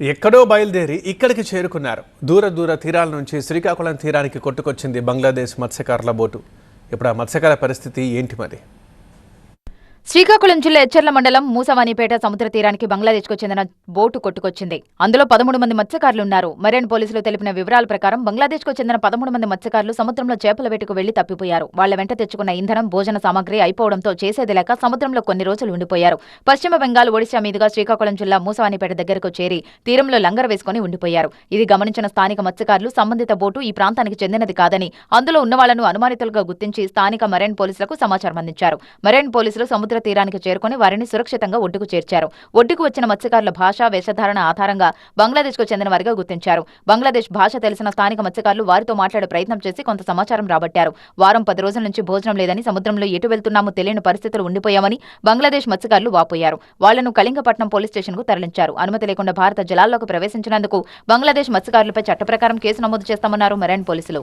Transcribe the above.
ఎక్కడో బయలుదేరి ఇక్కడికి చేరుకున్నారు. దూర దూర తీరాల నుంచి శ్రీకాకుళం తీరానికి కొట్టుకొచ్చింది బంగ్లాదేశ్ మత్స్యకారుల బోటు. ఇప్పుడు ఆ మత్స్యకార పరిస్థితి ఏంటి మరి? శ్రీకాకుళం జిల్లా ఎచ్చర్ల మండలం మూసవాణిపేట సముద్ర తీరానికి బంగ్లాదేశ్కు చెందిన బోటు కొట్టుకొచ్చింది. అందులో పదమూడు మంది మత్స్యకారులు ఉన్నారు మరైన్ పోలీసులు తెలిపిన వివరాల ప్రకారం బంగ్లాదేశ్కు చెందిన పదమూడు మంది మత్స్యకారులు సముద్రంలో చేపల వేటకు వెళ్ళి తప్పిపోయారు. వాళ్ళ వెంట తెచ్చుకున్న ఇంధనం భోజన సామాగ్రి అయిపోవడంతో చేసేది లేక సముద్రంలో కొన్ని రోజులు ఉండిపోయారు. పశ్చిమ బెంగాల్ ఒడిశా మీదుగా శ్రీకాకుళం జిల్లా మూసవాణిపేట దగ్గరకు చేరి తీరంలో లంగర వేసుకుని ఉండిపోయారు. ఇది గమనించిన స్థానిక మత్స్యకారులు సంబంధిత బోటు ఈ ప్రాంతానికి చెందినది కాదని అందులో ఉన్న వాళ్ళను అనుమానితులుగా గుర్తించి స్థానిక మరైన్ పోలీసులకు సమాచారం అందించారు. మరైన్ పోలీసులు సముద్ర తీరానికి చేరుకుని వారిని సురక్షితంగా ఒడ్డుకు చేర్చారు. ఒడ్డుకు వచ్చిన మత్స్యకారుల భాష వేషధారణ ఆధారంగా బంగ్లాదేశ్కు చెందిన వారిగా గుర్తించారు. బంగ్లాదేశ్ భాష తెలిసిన స్థానిక మత్స్యకారులు వారితో మాట్లాడే ప్రయత్నం చేసి కొంత సమాచారం రాబట్టారు. వారం పది రోజుల నుంచి భోజనం లేదని సముద్రంలో ఎటు వెళ్తున్నామో తెలియని పరిస్థితులు ఉండిపోయామని బంగ్లాదేశ్ మత్స్యకారులు వాపోయారు. వాళ్ళను కళింగపట్నం పోలీస్ స్టేషన్కు తరలించారు. అనుమతి లేకుండా భారత జలాల్లోకి ప్రవేశించినందుకు బంగ్లాదేశ్ మత్స్యకారులపై చట్ట ప్రకారం కేసు నమోదు చేస్తామన్నారు మెరైన్ పోలీసులు.